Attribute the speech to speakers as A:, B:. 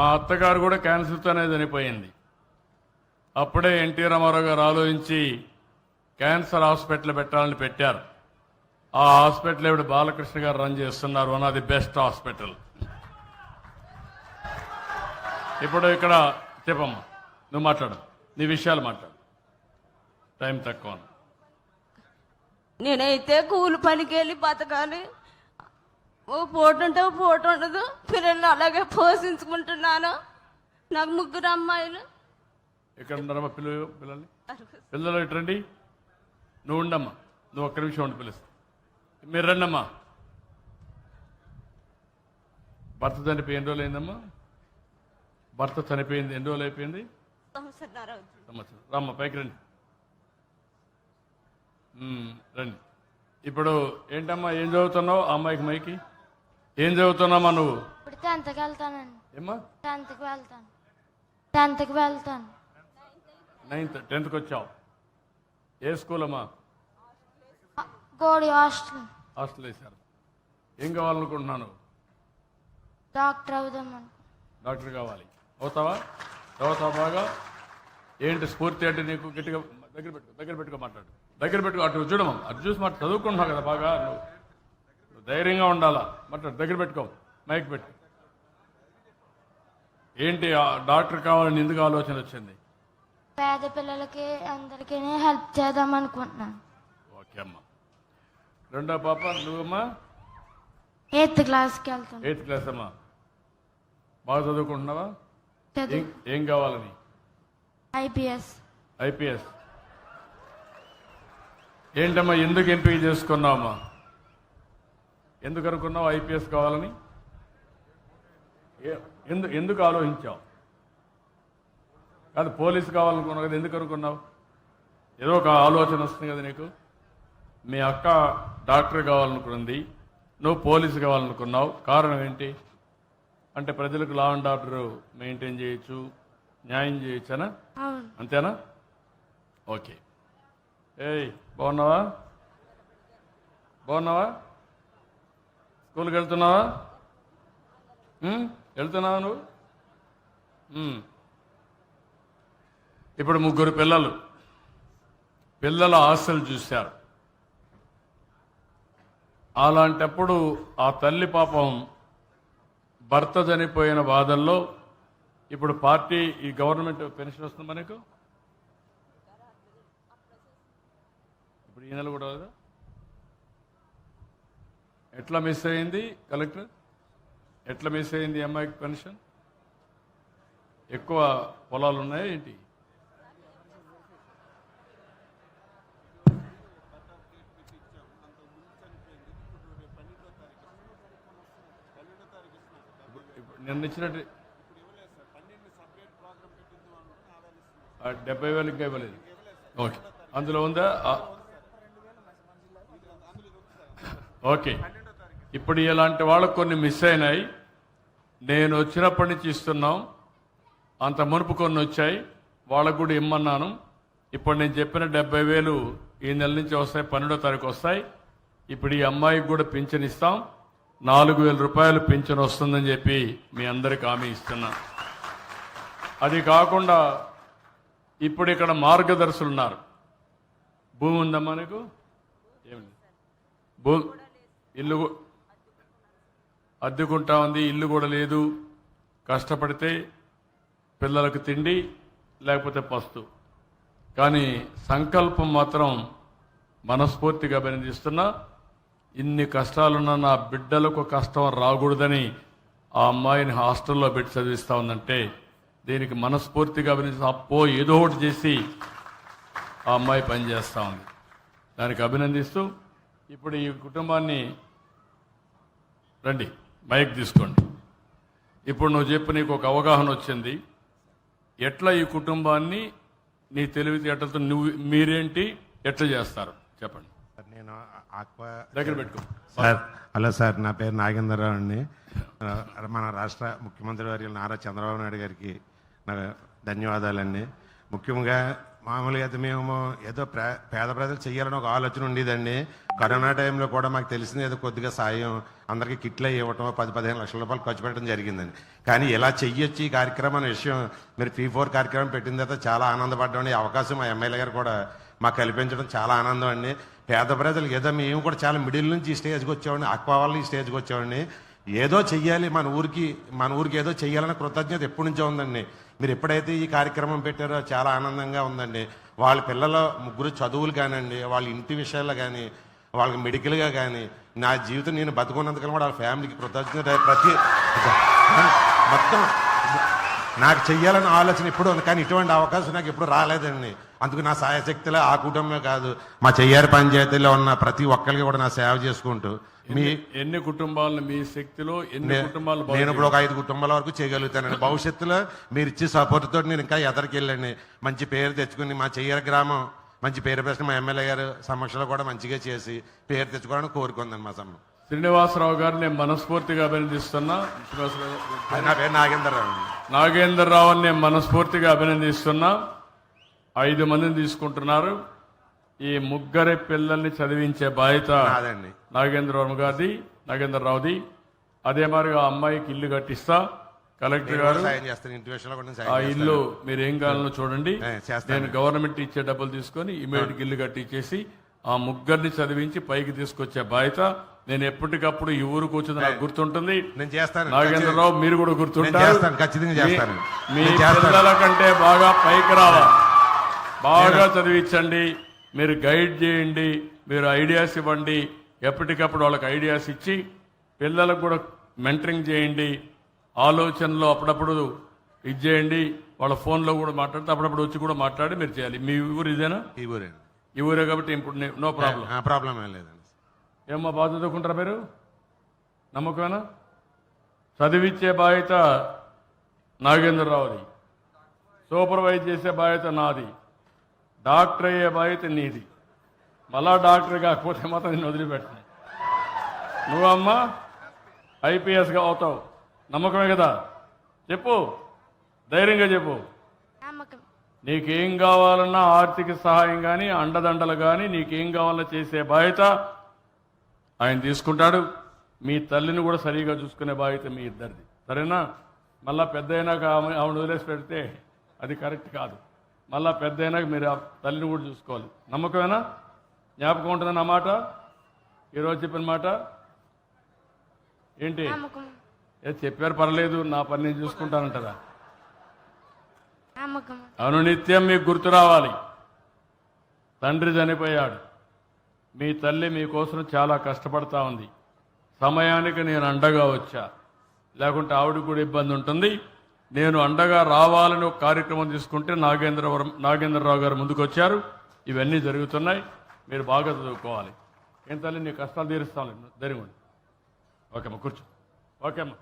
A: మా అత్తగారు కూడా క్యాన్సర్తోనే చనిపోయింది. అప్పుడే ఎన్టీ రామారావు గారు ఆలోచించి క్యాన్సర్ హాస్పిటల్ పెట్టాలని పెట్టారు. ఆ హాస్పిటల్ ఇప్పుడు బాలకృష్ణ గారు రన్ చేస్తున్నారు one of the best hospital. ఇప్పుడు ఇక్కడ చెప్పమ్మా నువ్వు మాట్లాడు నీ విషయాలు మాట్లాడు. టైం తక్కువ.
B: నేనైతే కూలి పనికి వెళ్ళి బతకాలి. ఓ పూట ఉంటే ఓ పూట ఉండదు. పిల్లల్ని అలాగే పోషించుకుంటున్నాను నాకు ముగ్గురు అమ్మాయిలు.
A: ఎక్కడ ఉన్నారమ్మా పిల్లలు పిల్లల్ని? పిల్లలు ఇటు రండి. నువ్వు ఉండమ్మా. నువ్వు ఒక్క నిమిషం ఉండి పిలుస్తా. మీరు రండమ్మా. భర్త చనిపోయి ఎన్ని రోజులు అయిందమ్మా భర్త చనిపోయింది ఎన్ని రోజులు అయిపోయింది. సంవత్సరం రమ్మ పైకి రండి. రండి. ఇప్పుడు ఏంటమ్మా ఏం చదువుతున్నావు? ఆ అమ్మాయికి మైకి? ఏం చదువుతున్నామా నువ్వు?
C: ఇప్పుడు టెన్త్కి వెళ్తానండి.
A: ఏమ్మా?
C: టెన్త్కి వెళ్తాను. టెన్త్కి వెళ్తాను.
A: నైన్త్ టెన్త్కి వచ్చావు. ఏ స్కూల్ అమ్మా?
C: గోడి హాస్టల్.
A: హాస్టల్ వేశారు. ఏం కావాలనుకుంటున్నాను?
C: డాక్టర్ అవుదామని.
A: డాక్టర్ కావాలి. అవుతావా చదువుతావా బాగా? ఏంటి స్ఫూర్తి అంటే నీకు గట్టిగా దగ్గర పెట్టుకో దగ్గర పెట్టుకో మాట్లాడు. దగ్గర పెట్టుకో అటు చూడమా అటు చూసి మాట చదువుకుంటున్నావు కదా బాగా నువ్వు నువ్వు. ధైర్యంగా ఉండాలా? మాట్లాడు దగ్గర పెట్టుకో మైక్ పెట్టు. ఏంటి డాక్టర్ కావాలని ఎందుకు ఆలోచన వచ్చింది?
C: పేద పిల్లలకి అందరికీ హెల్ప్ చేద్దాం అనుకుంటున్నాను
A: ఓకే అమ్మా. రెండో పాప నువ్వమ్మా?
C: ఎయిత్ క్లాస్కి వెళ్తాను.
A: ఎయిత్ క్లాస్ అమ్మా. బాగా చదువుకుంటున్నావా?
C: చదువు.
A: ఏం ఏం కావాలని?
C: ఐపీఎస్.
A: ఐపీఎస్. ఏంటమ్మా ఎందుకు ఎంపిక చేసుకున్నావమ్మా? ఎందుకు అనుకున్నావు ఐపీఎస్ కావాలని? ఎందు ఎందుకు ఆలోచించావు? కాదు పోలీస్ కావాలనుకున్నావు కదా ఎందుకు అనుకున్నావు? ఏదో ఒక ఆలోచన వస్తుంది కదా నీకు? మీ అక్క డాక్టర్ కావాలనుకుంది నువ్వు పోలీసు కావాలనుకున్నావు. కారణం ఏంటి? అంటే ప్రజలకు లా అండ్ ఆర్డర్ మెయింటైన్ చేయొచ్చు న్యాయం చేయొచ్చనా అంతేనా? ఓకే. ఏయ్ బాగున్నావా? బాగున్నావా? స్కూల్కి వెళ్తున్నావా? వెళ్తున్నావా నువ్వు? ఇప్పుడు ముగ్గురు పిల్లలు. పిల్లల ఆశలు చూశారు. అలాంటప్పుడు ఆ తల్లి పాపం భర్త చనిపోయిన బాధల్లో ఇప్పుడు పార్టీ ఈ గవర్నమెంట్ పెన్షన్ వస్తుంది మనకు ఇప్పుడు ఈ నెల కూడా ఎట్లా మిస్ అయింది కలెక్టర్ ఎట్లా మిస్ అయింది అమ్మాయికి పెన్షన్ ఎక్కువ పొలాలు ఉన్నాయా ఏంటి? నిన్న ఇచ్చినట్టు డెబ్బై వేలు ఇంకా ఇవ్వలేదు. ఓకే. అందులో ఉందా? ఓకే. ఇప్పుడు ఇలాంటి వాళ్ళకు కొన్ని మిస్ అయినాయి. నేను వచ్చినప్పటి నుంచి ఇస్తున్నాం. అంత మునుపు కొన్ని వచ్చాయి. వాళ్ళకు కూడా ఇమ్మన్నాను. ఇప్పుడు నేను చెప్పిన డెబ్బై వేలు ఈ నెల నుంచి వస్తాయి పన్నెండో తారీఖు వస్తాయి. ఇప్పుడు ఈ అమ్మాయికి కూడా పింఛన్ ఇస్తాం. నాలుగు వేల రూపాయలు పింఛన్ వస్తుందని చెప్పి మీ అందరికి హామీ ఇస్తున్నా. అది కాకుండా ఇప్పుడు ఇక్కడ మార్గదర్శులు ఉన్నారు. భూమి ఉందమ్మా నీకు? ఏమి భూ ఇల్లు కూడా అద్దెకుంటా ఉంది ఇల్లు కూడా లేదు. కష్టపడితే పిల్లలకు తిండి లేకపోతే పస్తు. కానీ సంకల్పం మాత్రం మనస్ఫూర్తిగా అభినందిస్తున్నా ఇన్ని కష్టాలున్న నా బిడ్డలకు కష్టం రాకూడదని ఆ అమ్మాయిని హాస్టల్లో పెట్టి చదివిస్తా ఉందంటే దీనికి మనస్ఫూర్తిగా అభినందిస్తా అప్పో ఏదో ఒకటి చేసి ఆ అమ్మాయి పనిచేస్తూ ఉంది. దానికి అభినందిస్తూ ఇప్పుడు ఈ కుటుంబాన్ని రండి. మైక్ తీసుకోండి. ఇప్పుడు నువ్వు చెప్పు నీకు ఒక అవగాహన వచ్చింది. ఎట్లా ఈ కుటుంబాన్ని నీ తెలివితేటలతో నువ్వు మీరేంటి ఎట్లా చేస్తారు? చెప్పండి.
D: నేను ఆక్వా
A: దగ్గర పెట్టుకో.
D: సార్ హలో సార్ నా పేరు నాగేంద్రరావు అండి. మన రాష్ట్ర ముఖ్యమంత్రి వారి నారా చంద్రబాబు నాయుడు గారికి నా ధన్యవాదాలండి. ముఖ్యంగా మామూలుగా అయితే మేము ఏదో పేద ప్రజలు చేయాలని ఒక ఆలోచన ఉండేదండి. కరోనా టైంలో కూడా మాకు తెలిసింది ఏదో కొద్దిగా సాయం అందరికీ కిట్లు ఇవ్వటం పది పదిహేను లక్షల రూపాయలు ఖర్చు పెట్టడం జరిగిందండి. కానీ ఇలా చెయ్యొచ్చు ఈ కార్యక్రమం అనే విషయం మీరు పీ ఫోర్ కార్యక్రమం పెట్టిన తర్వాత చాలా ఆనందపడ్డాం ఈ అవకాశం మా ఎమ్మెల్యే గారు కూడా మాకు కల్పించడం చాలా ఆనందం అండి. పేద ప్రజలు ఏదో మేము కూడా చాలా మిడిల్ నుంచి ఈ స్టేజ్కి వచ్చామండి. అక్వా వాళ్ళు ఈ స్టేజ్కి వచ్చామండి. ఏదో చెయ్యాలి మన ఊరికి మన ఊరికి ఏదో చెయ్యాలన్న కృతజ్ఞత ఎప్పటి నుంచో ఉందండి. మీరు ఎప్పుడైతే ఈ కార్యక్రమం పెట్టారో చాలా ఆనందంగా ఉందండి. వాళ్ళ పిల్లల ముగ్గురు చదువులు కానివ్వండి వాళ్ళ ఇంటి విషయాల్లో కానీ వాళ్ళకి మెడికల్గా కానీ నా జీవితం నేను బతుకున్నందుకని కూడా వాళ్ళ ఫ్యామిలీకి కృతజ్ఞత ప్రతి మొత్తం నాకు చెయ్యాలని ఆలోచన ఎప్పుడు ఉంది కానీ ఇటువంటి అవకాశం నాకు ఎప్పుడు రాలేదండి. అందుకు నా సాయశక్తిలో ఆ కుటుంబమే కాదు మా చెయ్యారి పంచాయతీలో ఉన్న ప్రతి ఒక్కరికి కూడా నా సేవ చేసుకుంటూ మీ
A: ఎన్ని కుటుంబాలను మీ శక్తిలో ఎన్ని కుటుంబాలు
D: నేను ఇప్పుడు ఒక ఐదు కుటుంబాల వరకు చేయగలుగుతానండి. భవిష్యత్తులో మీరు ఇచ్చే సపోర్ట్ తోటి నేను ఇంకా ఎదరికెళ్ళండి మంచి పేరు తెచ్చుకుని మా చెయ్యర గ్రామం మంచి పేరు ప్రశ్న మా ఎమ్మెల్యే గారు సమక్షంలో కూడా మంచిగా చేసి పేరు తెచ్చుకోవాలని కోరుకుందండి మా సమ్మ.
A: శ్రీనివాసరావు గారిని నేను మనస్ఫూర్తిగా అభినందిస్తున్నా. గారు-
D: నాగేంద్రరావు. అండి
A: నాగేంద్రరావుని నేను మనస్ఫూర్తిగా అభినందిస్తున్నా. ఐదు మందిని తీసుకుంటున్నారు. ఈ ముగ్గురి పిల్లల్ని చదివించే బాధ్యత
D: నాదండి.
A: నాగేంద్రవర్మ గారిది నాగేంద్రరావుది. అదే మాదిరిగా ఆ అమ్మాయికి ఇల్లు కట్టిస్తా. కలెక్టర్ గారు ఆ ఇల్లు మీరు ఏం కావాలో చూడండి. నేను గవర్నమెంట్ ఇచ్చే డబ్బులు తీసుకొని ఇమీడియట్ ఇల్లు కట్టించేసి ఆ ముగ్గురిని చదివించి పైకి తీసుకొచ్చే బాధ్యత నేను ఎప్పటికప్పుడు ఈ ఊరికి వచ్చేది నాకు గుర్తుంటుంది.
D: నేను చేస్తాను
A: నాగేంద్రరావు మీరు కూడా గుర్తుంటారు.
D: ఖచ్చితంగా చేస్తాను.
A: మీ పిల్లల కంటే బాగా పైకి రావాలి. బాగా చదివించండి. మీరు గైడ్ చేయండి. మీరు ఐడియాస్ ఇవ్వండి. ఎప్పటికప్పుడు వాళ్ళకి ఐడియాస్ ఇచ్చి పిల్లలకు కూడా మెంటరింగ్ చేయండి. ఆలోచనలో అప్పుడప్పుడు ఇది చేయండి. వాళ్ళ ఫోన్లో కూడా మాట్లాడితే అప్పుడప్పుడు వచ్చి కూడా మాట్లాడి మీరు చేయాలి. మీ ఊరు ఇదేనా?
D: ఈ
A: ఈ ఊరే కాబట్టి ఇప్పుడు నో ప్రాబ్లం
D: ప్రాబ్లం ఏం లేదండి.
A: ఏమ్మా బాధ చదువుకుంటారా మీరు? నమ్మకమేనా? చదివిచ్చే బాధ్యత నాగేంద్రరావుది. సూపర్వైజ్ చేసే బాధ్యత నాది. డాక్టర్ అయ్యే బాధ్యత నీది. మళ్ళా డాక్టర్ కాకపోతే మాత్రం నేను వదిలిపెట్టను నువ్వమ్మా ఐపీఎస్గా అవుతావు. నమ్మకమే కదా? చెప్పు. ధైర్యంగా చెప్పు. నీకేం కావాలన్నా ఆర్థిక సహాయం కానీ అండదండలు కానీ నీకేం కావాలన్నా చేసే బాధ్యత ఆయన తీసుకుంటాడు. మీ తల్లిని కూడా సరిగా చూసుకునే బాధ్యత మీ ఇద్దరిది. సరేనా? మళ్ళా పెద్ద అయినాక ఆమె ఆమెను వదిలేసి పెడితే అది కరెక్ట్ కాదు. మళ్ళా పెద్ద అయినాక మీరు ఆ తల్లిని కూడా చూసుకోవాలి. నమ్మకమేనా? జ్ఞాపకం ఉంటుందా నా మాట? ఈరోజు చెప్పిన మాట? ఏంటి?
C: నమ్మకం
A: ఏ చెప్పారు పర్లేదు నా పని నేను చూసుకుంటానంటారా? అనునిత్యం మీకు గుర్తు రావాలి. తండ్రి చనిపోయాడు. మీ తల్లి మీకోసం చాలా కష్టపడతా ఉంది. సమయానికి నేను అండగా వచ్చా. లేకుంటే ఆవిడకి కూడా ఇబ్బంది ఉంటుంది. నేను అండగా రావాలని ఒక కార్యక్రమం తీసుకుంటే నాగేంద్రవరం నాగేంద్రరావు గారు ముందుకు వచ్చారు. ఇవన్నీ జరుగుతున్నాయి. మీరు బాగా చదువుకోవాలి. ఏం తల్లి నీ కష్టాలు తీరుస్తాను. ధైర్యం ఓకేమ్మా కూర్చో. ఓకేమ్మా